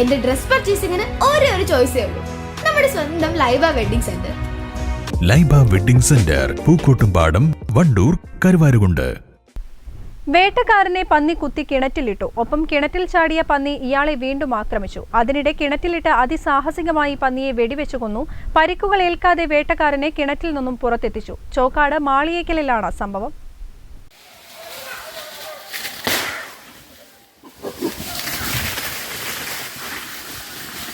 എന്റെ ഡ്രസ് പർച്ചേസിംഗിന് ഒരേ ഒരു ചോയ്സേ ഉള്ളൂ. നമ്മുടെ സ്വന്തം Laiba wedding centre. Laiba wedding centre Pookkottumpadam Wandoor Karuvarakundu. വേട്ടക്കാരനെ പന്നി കുത്തി കിണറ്റിലിട്ടു. ഒപ്പം കിണറ്റിൽ ചാടിയ പന്നി ഇയാളെ വീണ്ടും ആക്രമിച്ചു. അതിനിടെ കിണറ്റിലിട്ട് അതിസാഹസികമായി പന്നിയെ വെടിവെച്ചു കൊന്നു. പരിക്കുകൾ ഏൽക്കാതെ വേട്ടക്കാരനെ കിണറ്റിൽ നിന്നും പുറത്തെത്തിച്ചു. ചോക്കാട് മാളിയേക്കലിലാണ് സംഭവം.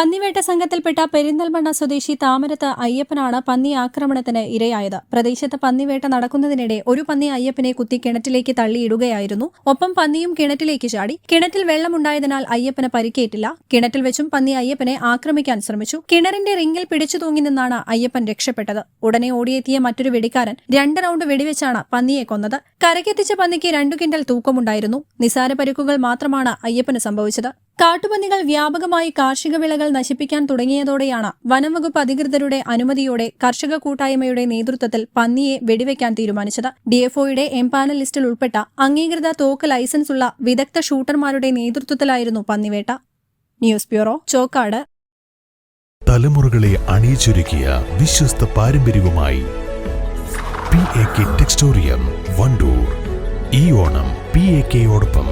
പന്നിവേട്ട സംഘത്തിൽപ്പെട്ട പെരിന്തൽമണ്ണ സ്വദേശി താമരത്ത് അയ്യപ്പനാണ് പന്നി ആക്രമണത്തിന് ഇരയായത്. പ്രദേശത്ത് പന്നിവേട്ട നടക്കുന്നതിനിടെ ഒരു പന്നി അയ്യപ്പനെ കുത്തി കിണറ്റിലേക്ക് തള്ളിയിടുകയായിരുന്നു. ഒപ്പം പന്നിയും കിണറ്റിലേക്ക് ചാടി. കിണറ്റിൽ വെള്ളമുണ്ടായതിനാൽ അയ്യപ്പന് പരിക്കേറ്റില്ല. കിണറ്റിൽ വെച്ചും പന്നി അയ്യപ്പനെ ആക്രമിക്കാൻ ശ്രമിച്ചു. കിണറിന്റെ റിങ്ങിൽ പിടിച്ചു തൂങ്ങി നിന്നാണ് അയ്യപ്പൻ രക്ഷപ്പെട്ടത്. ഉടനെ ഓടിയെത്തിയ മറ്റൊരു വെടിക്കാരൻ രണ്ട് റൗണ്ട് വെടിവെച്ചാണ് പന്നിയെ കൊന്നത്. കരക്കെത്തിച്ച പന്നിക്ക് രണ്ടു കിൻഡൽ തൂക്കമുണ്ടായിരുന്നു. നിസാര പരിക്കുകൾ മാത്രമാണ് അയ്യപ്പന് സംഭവിച്ചത്. കാട്ടുപന്നികൾ വ്യാപകമായി കാർഷിക വിളകൾ നശിപ്പിക്കാൻ തുടങ്ങിയതോടെയാണ് വനംവകുപ്പ് അധികൃതരുടെ അനുമതിയോടെ കർഷക കൂട്ടായ്മയുടെ നേതൃത്വത്തിൽ പന്നിയെ വെടിവെക്കാൻ തീരുമാനിച്ചത്. ഡിഎഫ്ഒയുടെ എംപാനൽ ലിസ്റ്റിൽ ഉൾപ്പെട്ട അംഗീകൃത തോക്ക് ലൈസൻസ് ഉള്ള വിദഗ്ധ ഷൂട്ടർമാരുടെ നേതൃത്വത്തിലായിരുന്നു പന്നിവേട്ട. News bureau Chokkad. തലമുറകളെ അണിയിച്ചൊരുക്കിയ വിശ്വസ്ത പാരമ്പര്യവുമായി ടെക്സ്റ്റോറിയം വണ്ടൂർ. ഈ ഓണം പി എ കെയോടൊപ്പം